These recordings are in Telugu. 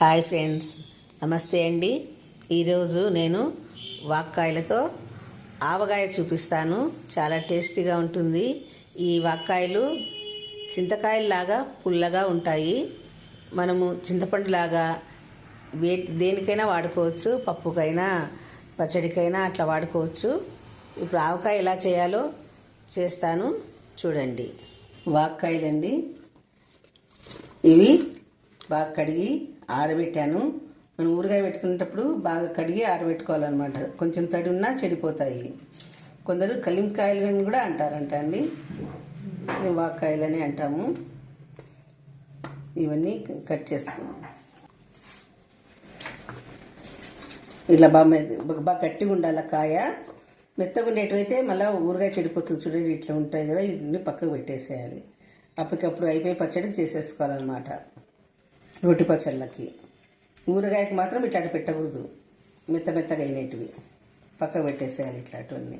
Hi friends. నమస్తే అండి. ఈరోజు నేను వాక్కాయలతో ఆవకాయ చూపిస్తాను. చాలా టేస్టీగా ఉంటుంది. ఈ వాక్కాయలు చింతకాయల్లాగా పుల్లగా ఉంటాయి. మనము చింతపండులాగా వే దేనికైనా వాడుకోవచ్చు. పప్పుకైనా పచ్చడికైనా అట్లా వాడుకోవచ్చు. ఇప్పుడు ఆవకాయ ఎలా చేయాలో చేస్తాను. చూడండి. వాక్కాయలండి. ఇవి బాగా కడిగి ఆరబెట్టాను. మనం ఊరగాయ పెట్టుకునేటప్పుడు బాగా కడిగి ఆరబెట్టుకోవాలన్నమాట. కొంచెం తడి ఉన్నా చెడిపోతాయి. కొందరు కలింకాయలు అని కూడా అంటారంట అండి. మేము వాక్కాయలని అంటాము. ఇవన్నీ కట్ చేసుకున్నాం. ఇలా బాగా బాగా గట్టిగా ఉండాలి కాయ. మెత్తగా ఉండేటివైతే మళ్ళీ ఊరగాయ చెడిపోతుంది చూడండి ఇట్లా ఉంటాయి కదా ఇవన్నీ పక్కకు పెట్టేసేయాలి. అప్పటికప్పుడు అయిపోయి పచ్చడి చేసేసుకోవాలన్నమాట. రొట్టి పచ్చళ్ళకి ఊరగాయకి మాత్రం ఇట్లాంటి పెట్టకూడదు. మెత్త మెత్తగా అయినటివి పక్కకు పెట్టేసేయాలి ఇట్లాంటివన్నీ.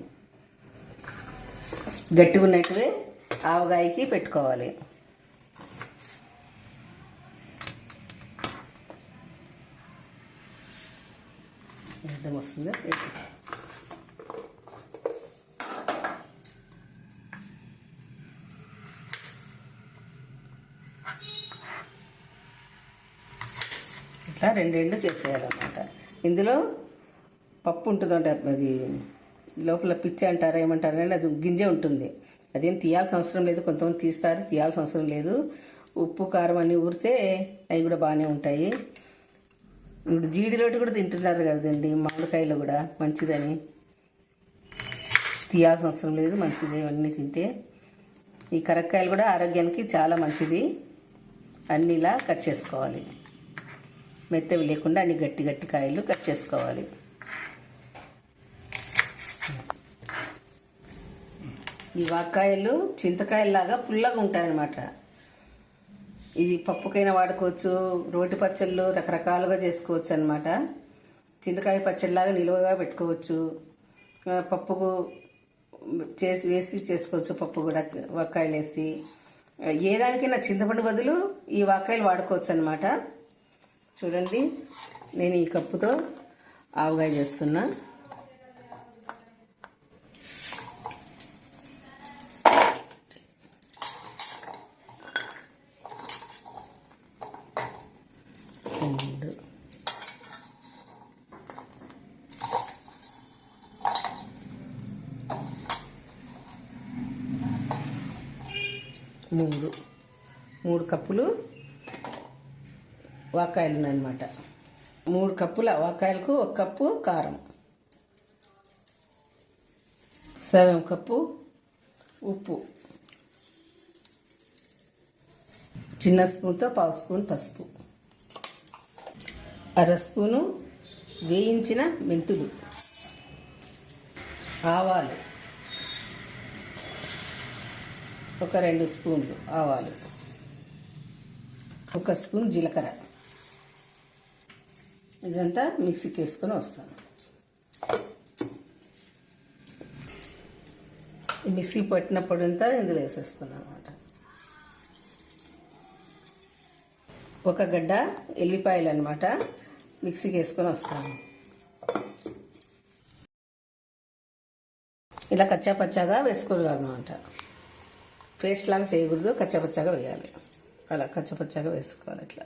గట్టిగా ఉన్నటివే ఆవగాయకి పెట్టుకోవాలి. అర్థం వస్తుందా? ఇట్లా రెండు రెండు చేసేయాలన్నమాట. ఇందులో పప్పు ఉంటుందంట అది లోపల పిచ్చి అంటారా ఏమంటారు అంటే అది గింజ ఉంటుంది. అదేం తీయాల్సిన అవసరం లేదు కొంతమంది తీస్తారు తీయాల్సిన అవసరం లేదు. ఉప్పు కారం అన్నీ ఊరితే అవి కూడా బాగానే ఉంటాయి. ఇప్పుడు జీడిలోటి కూడా తింటున్నారు కదండి మామిడికాయలు కూడా మంచిదని. తీయాల్సిన అవసరం లేదు మంచిది ఇవన్నీ తింటే. ఈ కరక్కాయలు కూడా ఆరోగ్యానికి చాలా మంచిది. అన్నీ ఇలా కట్ చేసుకోవాలి. మెత్తవి లేకుండా అన్ని గట్టి గట్టి కాయలు కట్ చేసుకోవాలి. ఈ వాకాయలు చింతకాయల్లాగా పుల్లగా ఉంటాయన్నమాట. ఇది పప్పుకైనా వాడుకోవచ్చు రోటి పచ్చళ్ళు రకరకాలుగా చేసుకోవచ్చు అనమాట చింతకాయ పచ్చడిలాగా నిలువగా పెట్టుకోవచ్చు. పప్పుకు చేసి వేసి చేసుకోవచ్చు పప్పు కూడా వాకాయలు వేసి ఏ దానికైనా చింతపండు బదులు ఈ వాకాయలు వాడుకోవచ్చు అనమాట చూడండి నేను ఈ కప్పుతో ఆవగాయ చేస్తున్నా. రెండు. మూడు. మూడు కప్పులు వాకాయలు ఉన్నాయన్నమాట మూడు కప్పుల వాకాయలకు ఒక కప్పు కారం. సగం కప్పు ఉప్పు. చిన్న స్పూన్తో పావు స్పూన్ పసుపు. అర స్పూను వేయించిన మెంతులు. ఆవాలు. ఒక రెండు స్పూన్లు ఆవాలు. ఒక స్పూన్ జీలకర్ర. ఇదంతా మిక్సీకి వేసుకొని వస్తాను. మిక్సీ పట్టినప్పుడు అంతా ఇందులో వేసేస్తున్నాను అనమాట ఒక గడ్డ ఎల్లిపాయలు అనమాట మిక్సీకి వేసుకొని వస్తాను. ఇలా కచ్చా పచ్చాగా వేసుకోవాలన్నమాట. పేస్ట్ లాగా చేయకూడదు కచ్చా పచ్చాగా వేయాలి. అలా కచ్చా పచ్చాగా వేసుకోవాలి ఇట్లా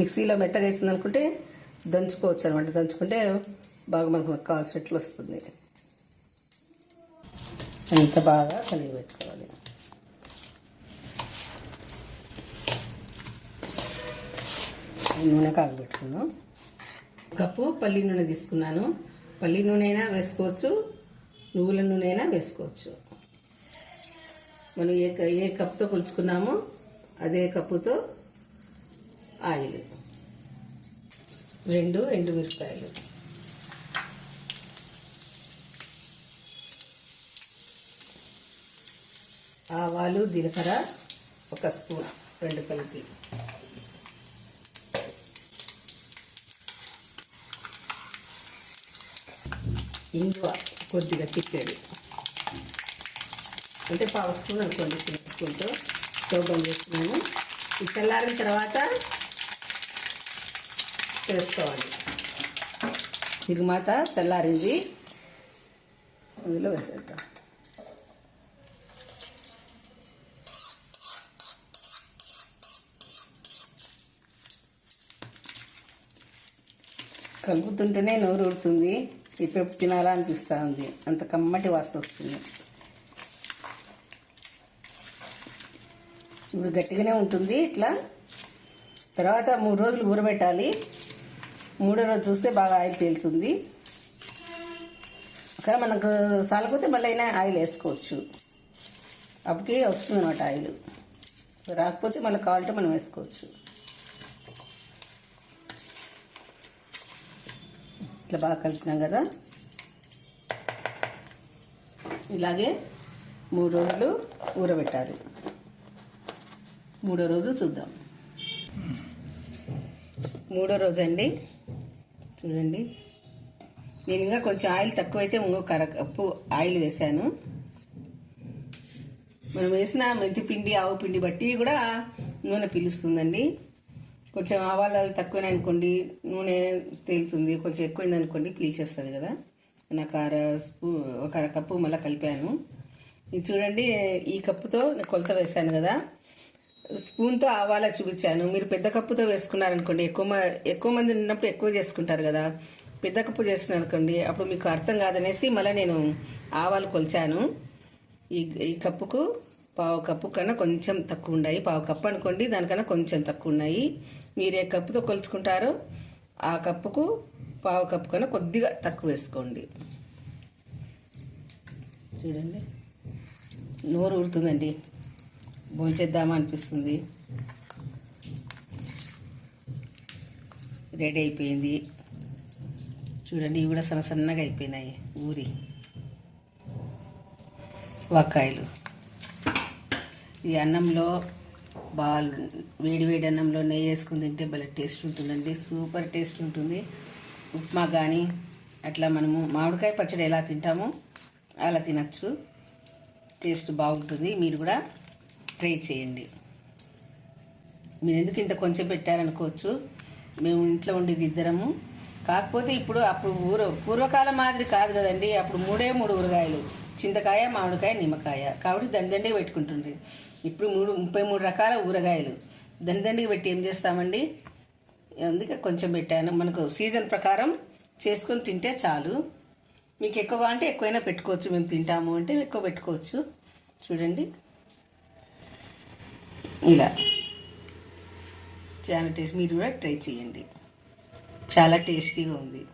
మిక్సీలో మెత్తగా అవుతుంది అనుకుంటే దంచుకోవచ్చు అనమాట దంచుకుంటే బాగా మనకు కాల్చినట్లు వస్తుంది. అంత బాగా కలిగి పెట్టుకోవాలి. నూనె కాగబెట్టుకున్నాం కప్పు పల్లి నూనె తీసుకున్నాను. పల్లి నూనె అయినా వేసుకోవచ్చు. నువ్వుల నూనె అయినా వేసుకోవచ్చు. మనం ఏ క- ఏ కప్పుతో కొలుచుకున్నామో అదే కప్పుతో ఆయిల్. రెండు ఎండుమిరపకాయలు. ఆవాలు జీలకర్ర ఒక స్పూన్ రెండు కలిపి. ఇంగువ కొద్దిగా చిక్కడి అంటే పావు స్పూన్ అనుకోండి చిన్న స్పూన్తో. స్టవ్ బంద్ చేస్తున్నాము. ఇది చల్లారిన తర్వాత వేసుకోవాలి తిరుమాత చల్లారింది. అందులో వేసేద్దాం. కలుపుతుంటేనే నోరు ఊరుతుంది. ఇప్పుడు తినాలా అనిపిస్తూ ఉంది. అంత కమ్మటి వాసన వస్తుంది. ఇప్పుడు గట్టిగానే ఉంటుంది. ఇట్లా తర్వాత మూడు రోజులు ఊరబెట్టాలి. మూడో రోజు చూస్తే బాగా ఆయిల్ తేలుతుంది అక్కడ మనకు సాలకపోతే మళ్ళీ అయినా ఆయిల్ వేసుకోవచ్చు. అప్పటికి వస్తుంది అనమాట ఆయిల్. రాకపోతే మళ్ళీ కావాలంటే మనం వేసుకోవచ్చు. ఇట్లా బాగా కలిపినాం కదా. ఇలాగే మూడు రోజులు ఊరబెట్టాలి. మూడో రోజు చూద్దాం. మూడో రోజు అండి. చూడండి. నేను ఇంకా కొంచెం ఆయిల్ తక్కువైతే ఇంకొక అర కప్పు ఆయిల్ వేసాను మనం వేసిన మెంతి పిండి ఆవు పిండి బట్టి కూడా నూనె పీలుస్తుందండి. కొంచెం ఆవాలు అవి తక్కువనే అనుకోండి నూనె తేలుతుంది కొంచెం ఎక్కువైంది అనుకోండి పీల్చేస్తుంది కదా. నాకు అర స్పూ ఒక అర కప్పు మళ్ళీ కలిపాను. ఇది చూడండి ఈ కప్పుతో నేను కొలత వేసాను కదా. స్పూన్తో ఆవాల చూపించాను. మీరు పెద్ద కప్పుతో వేసుకున్నారనుకోండి ఎక్కువ ఎక్కువ మంది ఉన్నప్పుడు ఎక్కువ చేసుకుంటారు కదా. పెద్ద కప్పు చేస్తున్నారు అనుకోండి అప్పుడు మీకు అర్థం కాదనేసి మళ్ళీ నేను ఆవాలు కొలిచాను. ఈ ఈ కప్పుకు పావు కప్పు కన్నా కొంచెం తక్కువ ఉన్నాయి. పావు కప్పు అనుకోండి దానికన్నా కొంచెం తక్కువ ఉన్నాయి. మీరు ఏ కప్పుతో కొలుచుకుంటారో ఆ కప్పుకు పావు కప్పు కన్నా కొద్దిగా తక్కువ వేసుకోండి. చూడండి. నోరు ఊరుతుందండి. భోంచేద్దామా అనిపిస్తుంది. రెడీ అయిపోయింది. చూడండి ఇవి కూడా సన్న సన్నగా అయిపోయినాయి. ఊరి వక్కాయలు. ఈ అన్నంలో బాగా వేడి వేడి అన్నంలో నెయ్యి వేసుకుని తింటే భలే టేస్ట్ ఉంటుందండి. సూపర్ టేస్ట్ ఉంటుంది. ఉప్మా కానీ అట్లా మనము మామిడికాయ పచ్చడి ఎలా తింటామో అలా తినచ్చు. టేస్ట్ బాగుంటుంది. మీరు కూడా ట్రై చేయండి. మీరు ఎందుకు ఇంత కొంచెం పెట్టారనుకోవచ్చు. మేము ఇంట్లో ఉండేది ఇద్దరము. కాకపోతే ఇప్పుడు అప్పుడు ఊర పూర్వకాలం మాదిరి కాదు కదండి. అప్పుడు మూడే మూడు ఊరగాయలు. చింతకాయ మామిడికాయ నిమ్మకాయ. కాబట్టి దండండిగా పెట్టుకుంటుండ్రి. ఇప్పుడు మూడు ముప్పై మూడు రకాల ఊరగాయలు. దండండిగా పెట్టి ఏం చేస్తామండి? అందుకే కొంచెం పెట్టాను. మనకు సీజన్ ప్రకారం చేసుకొని తింటే చాలు. మీకు ఎక్కువ అంటే ఎక్కువైనా పెట్టుకోవచ్చు. మేము తింటాము అంటే ఎక్కువ పెట్టుకోవచ్చు. చూడండి. ఇలా. చాలా టేస్ట్ మీరు కూడా ట్రై చేయండి. చాలా టేస్టీగా ఉంది.